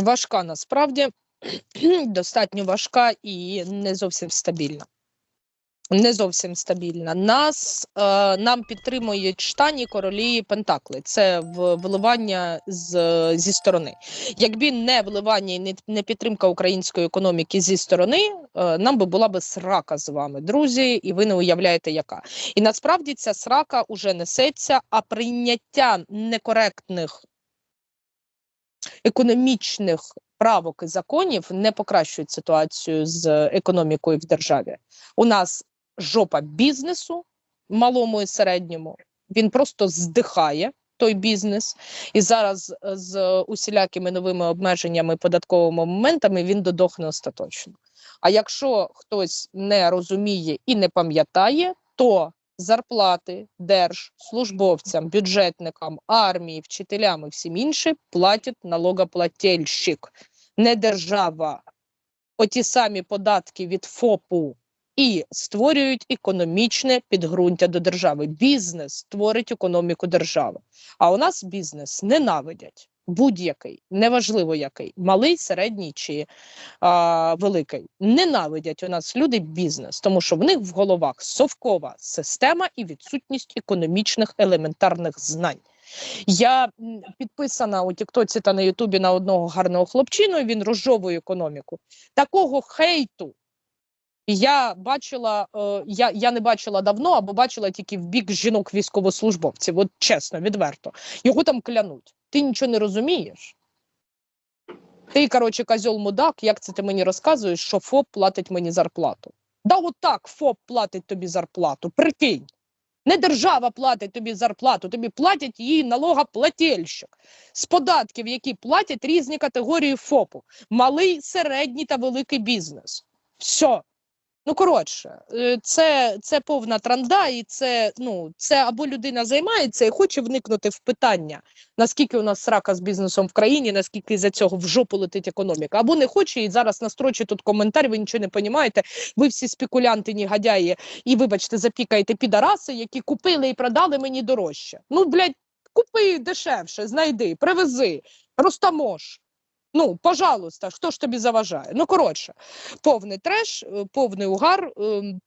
Важка насправді достатньо важка і не зовсім стабільна. Не зовсім стабільна. Нас е, нам підтримують штані королі Пентакли. Це вливання з, зі сторони. Якби не вливання і не, не підтримка української економіки зі сторони, е, нам би була би срака з вами, друзі, і ви не уявляєте, яка. І насправді ця срака уже несеться, а прийняття некоректних економічних правок і законів не покращують ситуацію з економікою в державі. У нас жопа бізнесу, малому і середньому. Він просто здихає. Той бізнес, і зараз е, з усілякими новими обмеженнями, податковими моментами він додохне остаточно. А якщо хтось не розуміє і не пам'ятає, то зарплати держслужбовцям, бюджетникам, армії, вчителям і всім іншим платять налогоплательщик, не держава. Оті самі податки від ФОПу і створюють економічне підґрунтя до держави. Бізнес створить економіку держави. А у нас бізнес ненавидять. Будь-який, неважливо який, малий, середній чи а, великий. Ненавидять у нас люди бізнес, тому що в них в головах совкова система і відсутність економічних елементарних знань. Я підписана у Тіктоці та на Ютубі на одного гарного хлопчину. і Він розжовує економіку. Такого хейту я бачила, е, я, я не бачила давно, або бачила тільки в бік жінок військовослужбовців. От чесно, відверто. Його там клянуть. Ти нічого не розумієш. Ти, коротше, козьол мудак, як це ти мені розказуєш, що ФОП платить мені зарплату? Да, от так ФОП платить тобі зарплату. Прикинь. Не держава платить тобі зарплату, тобі платять її налогоплательщик з податків, які платять різні категорії ФОПу: малий, середній та великий бізнес. Все. Ну, коротше, е, це, це повна транда, і це ну це або людина займається і хоче вникнути в питання, наскільки у нас срака з бізнесом в країні, наскільки за цього в жопу летить економіка, або не хоче і зараз настрочить тут коментар. Ви нічого не розумієте. Ви всі спекулянти, негодяї, і вибачте, запікаєте підараси, які купили і продали мені дорожче. Ну, блядь, купи дешевше, знайди, привези, розтамож. Ну, пожалуйста, хто ж тобі заважає? Ну, коротше, повний треш, е, повний угар. ем,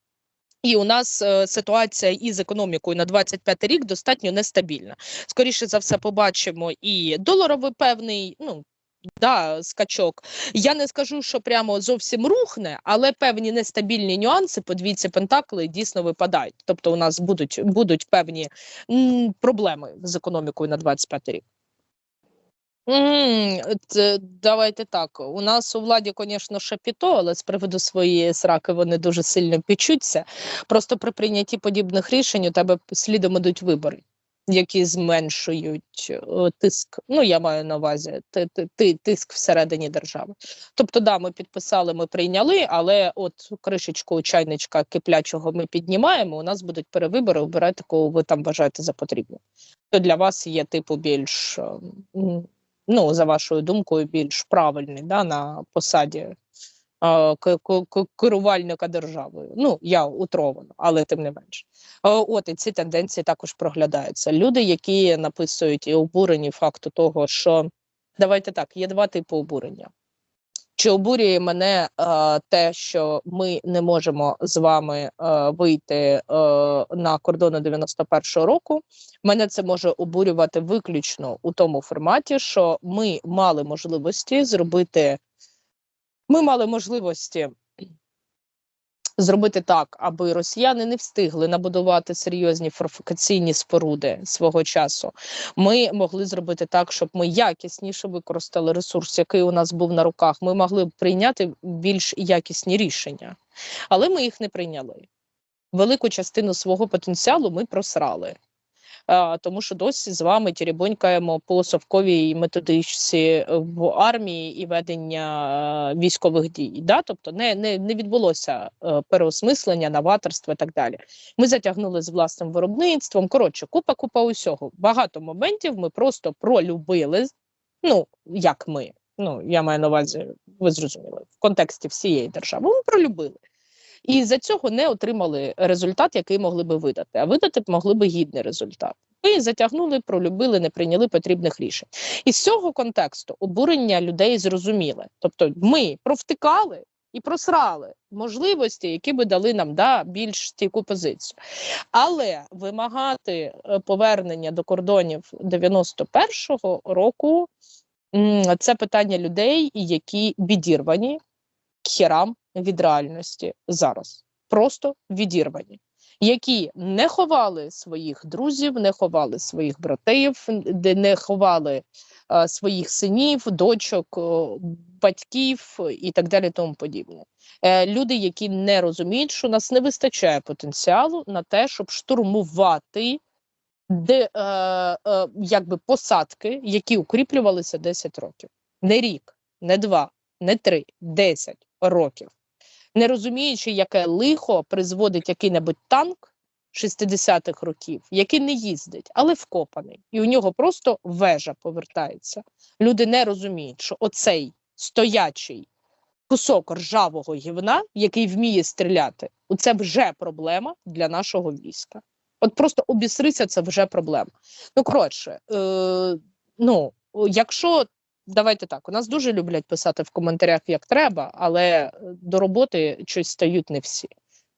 І у нас е, ситуація із економікою на 25 рік достатньо нестабільна. Скоріше за все, побачимо і доларовий певний, ну. Да, скачок. Я не скажу, що прямо зовсім рухне, але певні нестабільні нюанси по двійці Пентакли дійсно випадають. Тобто, у нас будуть будуть певні м, проблеми з економікою на 25 рік. М, це давайте так. У нас у владі, звісно, шапіто, але з приводу своєї сраки вони дуже сильно пічуться. Просто при прийнятті подібних рішень у тебе слідом ідуть вибори, які зменшують е, тиск. Ну, я маю на увазі ти, ти, ти, тиск всередині держави. Тобто, да, ми підписали, ми прийняли, але от кришечку чайничка киплячого ми піднімаємо. У нас будуть перевибори, обирайте, кого ви там вважаєте за потрібне. То для вас є типу більш. Ну, за вашою думкою, більш правильний да, на посаді керувальника державою. Ну, я утровано, але тим не менш. Е, От і ці тенденції також проглядаються. Люди, які написують і обурені факту того, що давайте так, є два типи обурення. Чи обурює мене е, те, що ми не можемо з вами е, вийти е, на кордони 91-го року? Мене це може обурювати виключно у тому форматі, що ми мали можливості зробити. Ми мали можливості зробити так, аби росіяни не встигли набудувати серйозні фортифікаційні споруди свого часу. Ми могли зробити так, щоб ми якісніше використали ресурс, який у нас був на руках. Ми могли б прийняти більш якісні рішення, але ми їх не прийняли. Велику частину свого потенціалу ми просрали. Тому що досі з вами тірібонькаємо по совковій методичці в армії і ведення е, військових дій. Да? Тобто не, не, не відбулося е, переосмислення, новаторства і так далі. Ми затягнули з власним виробництвом. Коротше, купа, купа усього. Багато моментів ми просто пролюбили. Ну, як ми. Ну, я маю на увазі, ви зрозуміли, в контексті всієї держави. Ми пролюбили. І за цього не отримали результат, який могли би видати. А видати б могли би гідний результат. затягнули, пролюбили, не прийняли потрібних рішень. І з цього контексту обурення людей зрозуміле. Тобто, ми провтикали і просрали можливості, які би дали нам да, більш стійку позицію. Але вимагати е, повернення до кордонів 91-го року це питання людей, які відірвані к херам від реальності зараз. Просто відірвані. Які не ховали своїх друзів, не ховали своїх братів, де не ховали е, своїх синів, дочок, батьків і так далі, тому подібне. Е, люди, які не розуміють, що у нас не вистачає потенціалу на те, щоб штурмувати де, е, е, якби посадки, які укріплювалися 10 років. Не рік, не два, не три, 10 років. Не розуміючи, яке лихо призводить який-небудь танк 60-х років, який не їздить, але вкопаний, і у нього просто вежа повертається. Люди не розуміють, що оцей стоячий кусок ржавого гівна, який вміє стріляти, це вже проблема для нашого війська. От просто обісрися, це вже проблема. Ну коротше, е, ну якщо давайте так, у нас дуже люблять писати в коментарях, як треба, але е, до роботи щось стають не всі.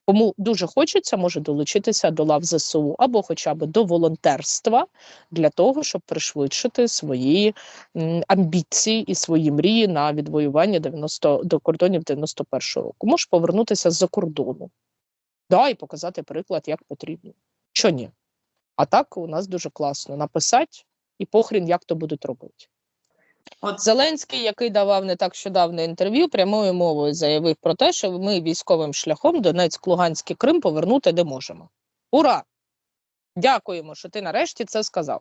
Кому дуже хочеться, може долучитися до лав ЗСУ або хоча б до волонтерства для того, щоб пришвидшити свої амбіції і свої мрії на відвоювання 90, до кордонів 91-го року. Можеш повернутися з-за кордону, да, і показати приклад, як потрібно. Що ні? А так у нас дуже класно написати і похрін, як то будуть робити. От Зеленський, який давав не так щодавно інтерв'ю, прямою мовою заявив про те, що ми військовим шляхом Донецьк, Луганський Крим повернути не можемо. Ура! Дякуємо, що ти нарешті це сказав.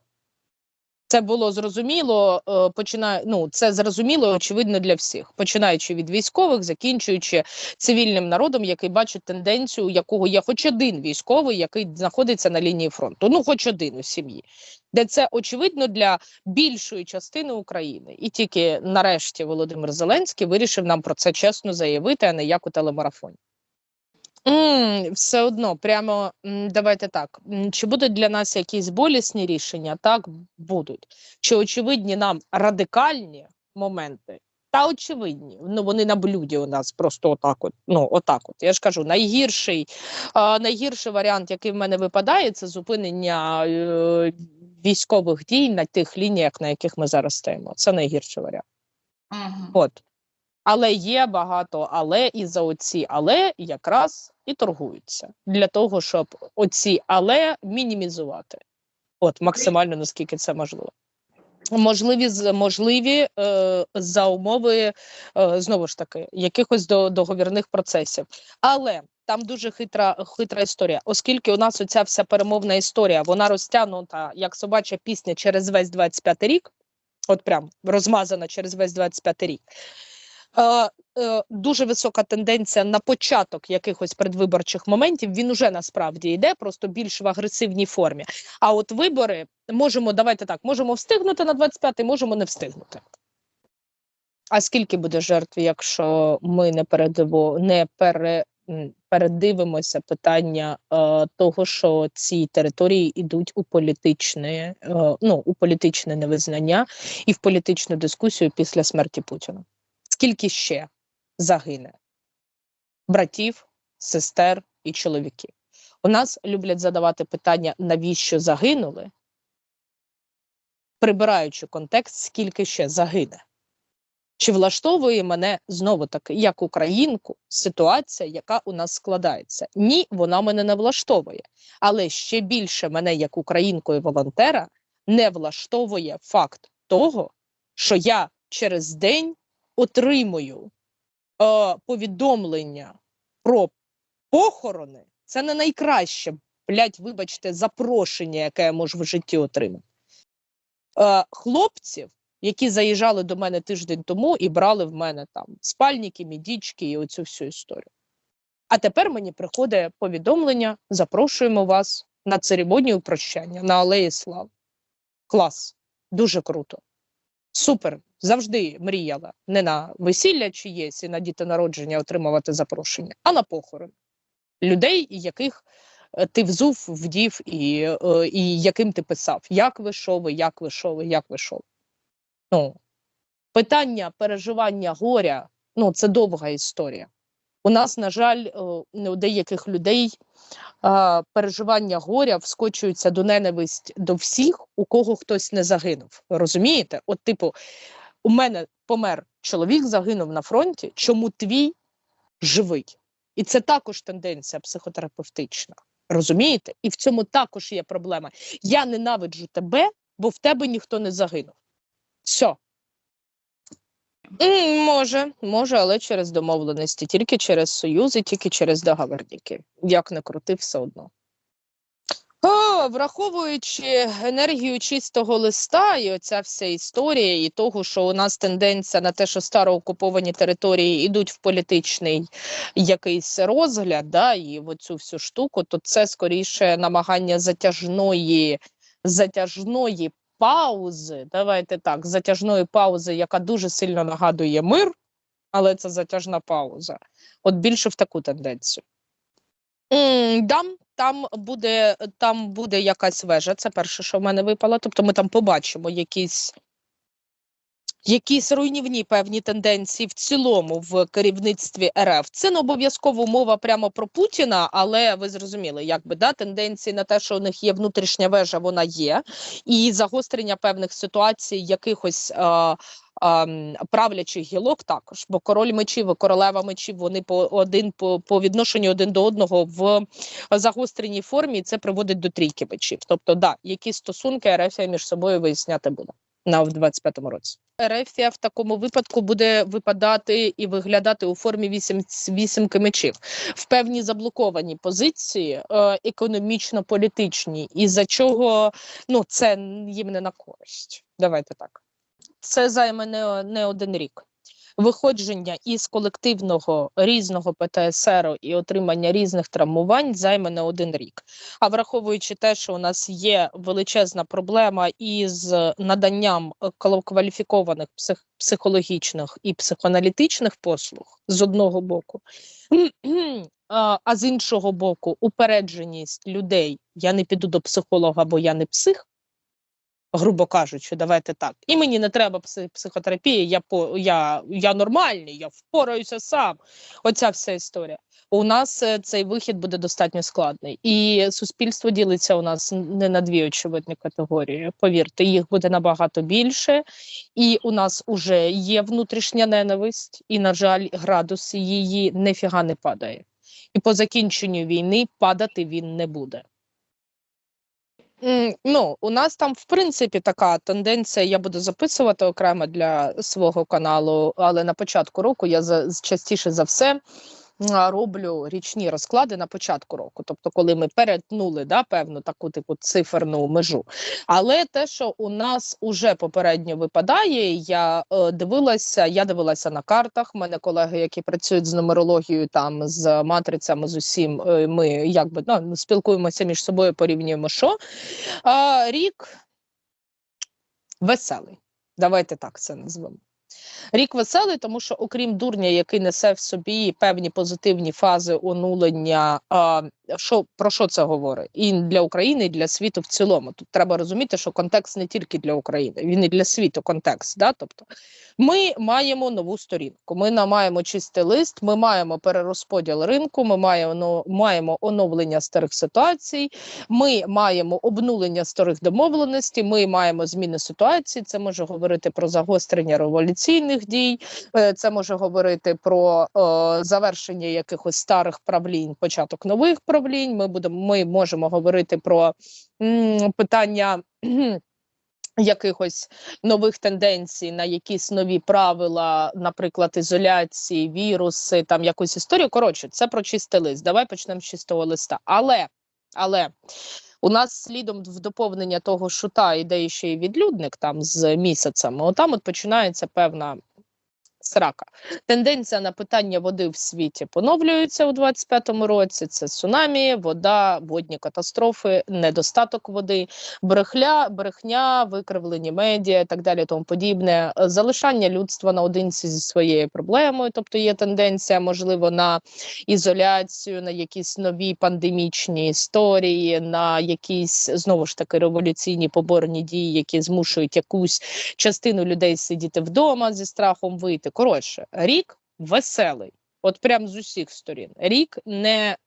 Це було зрозуміло, е, починає, ну, це зрозуміло, очевидно, для всіх, починаючи від військових, закінчуючи цивільним народом, який бачить тенденцію, якого є хоч один військовий, який знаходиться на лінії фронту. Ну, хоч один у сім'ї, де це очевидно для більшої частини України. І тільки нарешті Володимир Зеленський вирішив нам про це чесно заявити, а не як у телемарафоні. М, все одно, прямо давайте так. Чи будуть для нас якісь болісні рішення? Так, будуть. Чи очевидні нам радикальні моменти? Та очевидні. Ну вони на блюді у нас просто отак. От, ну, отак. От. Я ж кажу, найгірший, а, найгірший варіант, який в мене випадає, це зупинення е, військових дій на тих лініях, на яких ми зараз стоїмо. Це найгірший варіант. Мгм. От. Але є багато але, і за оці але якраз і торгуються для того, щоб оці але мінімізувати. От максимально наскільки це можливо. Можливі можливі е, за умови е, знову ж таки якихось до, договірних процесів. Але там дуже хитра хитра історія, оскільки у нас оця вся перемовна історія, вона розтягнута як собача пісня через весь 25 рік, от прям розмазана через весь 25 рік. Е, е, дуже висока тенденція на початок якихось предвиборчих моментів. Він уже насправді йде, просто більш в агресивній формі. А от вибори можемо, давайте так, можемо встигнути на 25-й, можемо не встигнути. А скільки буде жертв, якщо ми не передиво, не пере, передивимося питання е, того, що ці території йдуть у політичне, е, ну, у політичне невизнання і в політичну дискусію після смерті Путіна? Скільки ще загине братів, сестер і чоловіків? У нас люблять задавати питання, навіщо загинули, прибираючи контекст, скільки ще загине. Чи влаштовує мене знову таки як українку ситуація, яка у нас складається? Ні, вона мене не влаштовує. Але ще більше мене, як українку і волонтера, не влаштовує факт того, що я через день отримую е, повідомлення про похорони. Це не найкраще, блядь, вибачте, запрошення, яке я можу в житті отримати. Е, хлопців, які заїжджали до мене тиждень тому і брали в мене там спальники, мідічки і оцю всю історію. А тепер мені приходить повідомлення: запрошуємо вас на церемонію прощання на Алеї Слави. Клас, дуже круто. Супер. Завжди мріяла не на весілля чиєсь і на дітонародження отримувати запрошення, а на похорон людей, яких е, ти взув, вдів і, е, і яким ти писав. Як ви як ви як ви. Ну, питання переживання горя ну, це довга історія. У нас, на жаль, е, у деяких людей переживання горя вскочуються до ненависть до всіх, у кого хтось не загинув. Розумієте? От, типу, у мене помер чоловік, загинув на фронті, чому твій живий? І це також тенденція психотерапевтична. Розумієте? І в цьому також є проблема. Я ненавиджу тебе, бо в тебе ніхто не загинув. Все. Може, може, але через домовленості, тільки через союзи, тільки через договорники. Як не крути, все одно. О, враховуючи енергію чистого листа і оця вся історія, і того, що у нас тенденція на те, що староокуповані території йдуть в політичний якийсь розгляд, да, і в оцю всю штуку, то це скоріше намагання затяжної, затяжної паузи. Давайте так, затяжної паузи, яка дуже сильно нагадує мир, але це затяжна пауза. От більше в таку тенденцію. Дам, там буде, там буде якась вежа. Це перше, що в мене випало. Тобто ми там побачимо якісь, якісь руйнівні певні тенденції в цілому в керівництві РФ. Це не обов'язково мова прямо про Путіна, але ви зрозуміли, якби да, тенденції на те, що у них є внутрішня вежа, вона є, і загострення певних ситуацій, якихось. М, правлячих гілок також, бо король мечів і королева мечів вони по один по, по відношенню один до одного в загостреній формі, і це приводить до трійки мечів. Тобто, да, які стосунки Ерефія між собою виясняти буде на в 25-му році. Ерефія в такому випадку буде випадати і виглядати у формі вісім вісімки мечів в певній заблокованій позиції, е, економічно-політичній, і за чого ну це їм не на користь. Давайте так. Це займе не, не один рік. Виходження із колективного різного ПТСР і отримання різних травмувань займе не один рік. А враховуючи те, що у нас є величезна проблема із наданням кваліфікованих псих, психологічних і психоаналітичних послуг з одного боку, а з іншого боку, упередженість людей: я не піду до психолога, бо я не псих грубо кажучи, давайте так. І мені не треба психотерапії, я по я, я нормальний, я впораюся сам. Оця вся історія. У нас е, цей вихід буде достатньо складний, і суспільство ділиться у нас не на дві очевидні категорії. Повірте, їх буде набагато більше, і у нас уже є внутрішня ненависть, і, на жаль, градус її нефіга не падає. І по закінченню війни падати він не буде. Ну, у нас там, в принципі, така тенденція. Я буду записувати окремо для свого каналу, але на початку року я за частіше за все роблю річні розклади на початку року, тобто, коли ми перетнули да, певну таку типу циферну межу. Але те, що у нас уже попередньо випадає, я е, дивилася, я дивилася на картах. У мене колеги, які працюють з нумерологією, там з матрицями, з усім, е, ми якби ну, спілкуємося між собою, порівнюємо, що а, рік веселий. Давайте так це назвемо. Рік веселий, тому що, окрім дурня, який несе в собі певні позитивні фази онулення, а, що, про що це говорить? І для України, і для світу в цілому. Тут треба розуміти, що контекст не тільки для України, він і для світу контекст. Да? Тобто ми маємо нову сторінку, ми маємо чистий лист, ми маємо перерозподіл ринку, ми маємо, маємо оновлення старих ситуацій, ми маємо обнулення старих домовленостей, ми маємо зміни ситуації. Це може говорити про загострення революційних дій, е, це може говорити про е, завершення якихось старих правлінь, початок нових правлінь. Ми будемо, ми можемо говорити про питання. Якихось нових тенденцій на якісь нові правила, наприклад, ізоляції, віруси, там якусь історію. Коротше, це про чистий лист. Давай почнемо з чистого листа. Але, але у нас слідом в доповнення того шута іде ще й відлюдник там з місяцями. Отам от починається певна Срака. Тенденція на питання води в світі поновлюється у 25-му році. Це цунамі, вода, водні катастрофи, недостаток води, брехля, брехня, викривлені медіа так далі, тому подібне. Залишання людства наодинці зі своєю проблемою, тобто є тенденція, можливо, на ізоляцію, на якісь нові пандемічні історії, на якісь знову ж таки революційні поборні дії, які змушують якусь частину людей сидіти вдома зі страхом вийти. Коротше, рік веселий, от прям з усіх сторін. Рік не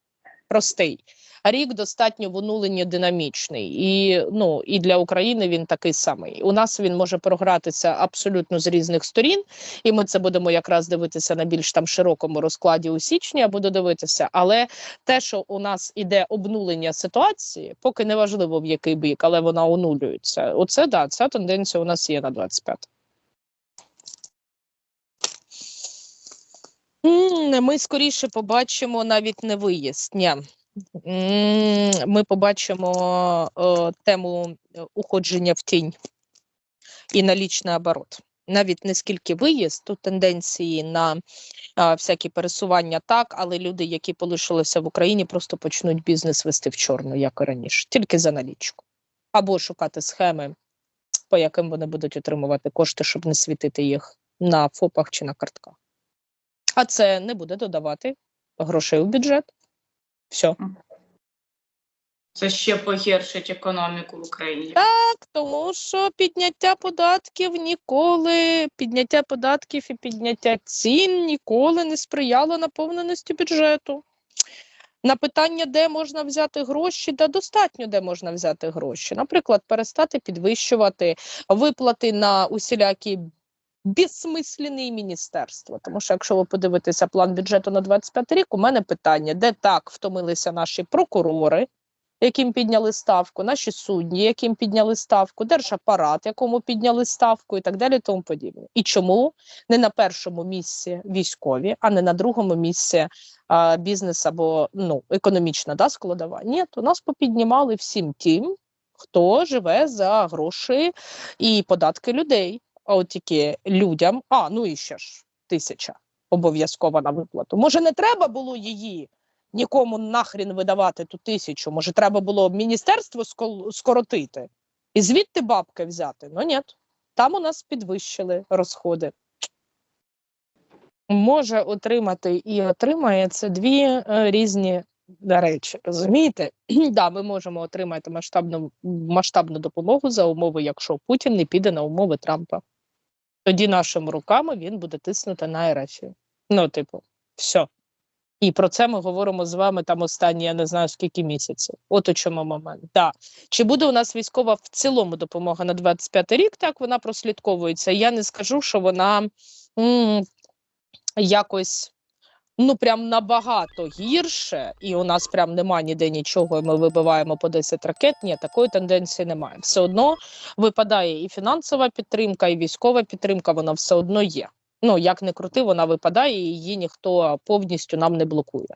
простий. А рік достатньо в онуленні динамічний, і ну і для України він такий самий. У нас він може програтися абсолютно з різних сторін, і ми це будемо якраз дивитися на більш там широкому розкладі у січні. Я буду дивитися. Але те, що у нас іде обнулення ситуації, поки не важливо в який бік, але вона онулюється. Оце да, ця тенденція у нас є на 25. Ми скоріше побачимо навіть не виїзд. Ні. Ми побачимо е, тему е, уходження в тінь і налічний оборот. Навіть не скільки виїзд, тут тенденції на а, всякі пересування так, але люди, які полишилися в Україні, просто почнуть бізнес вести в чорну, як і раніше, тільки за налічку. Або шукати схеми, по яким вони будуть отримувати кошти, щоб не світити їх на ФОПах чи на картках. А це не буде додавати грошей у бюджет. Все. Це ще погіршить економіку в Україні. Так, тому що підняття податків ніколи, підняття податків і підняття цін ніколи не сприяло наповненості бюджету. На питання, де можна взяти гроші, да достатньо де можна взяти гроші. Наприклад, перестати підвищувати виплати на усілякі безсмислені міністерства. Тому що, якщо ви подивитеся план бюджету на 25 рік, у мене питання, де так втомилися наші прокурори, яким підняли ставку, наші судді, яким підняли ставку, держапарат, якому підняли ставку, і так далі, тому подібне. І чому не на першому місці військові, а не на другому місці а, бізнес або ну економічна да, складова? Ні, у нас попіднімали всім тим, хто живе за гроші і податки людей. А от тільки людям, а ну і ще ж тисяча обов'язкова на виплату. Може, не треба було її нікому нахрін видавати ту тисячу. Може, треба було міністерство скоротити і звідти бабки взяти. Ну ні, там у нас підвищили розходи. Може отримати і отримає це дві е, різні речі. Розумієте? да, ми можемо отримати масштабну масштабну допомогу за умови, якщо Путін не піде на умови Трампа. Тоді нашими руками він буде тиснути на РФ. Ну, типу, все. І про це ми говоримо з вами там останні, я не знаю скільки місяців. От у чому момент. Да. Чи буде у нас військова в цілому допомога на 25 рік? Так, вона прослідковується. Я не скажу, що вона м, якось ну прям набагато гірше, і у нас прям немає ніде нічого, і ми вибиваємо по 10 ракет. Ні, такої тенденції немає. Все одно випадає і фінансова підтримка, і військова підтримка, вона все одно є. Ну як не крути, вона випадає, і її ніхто повністю нам не блокує.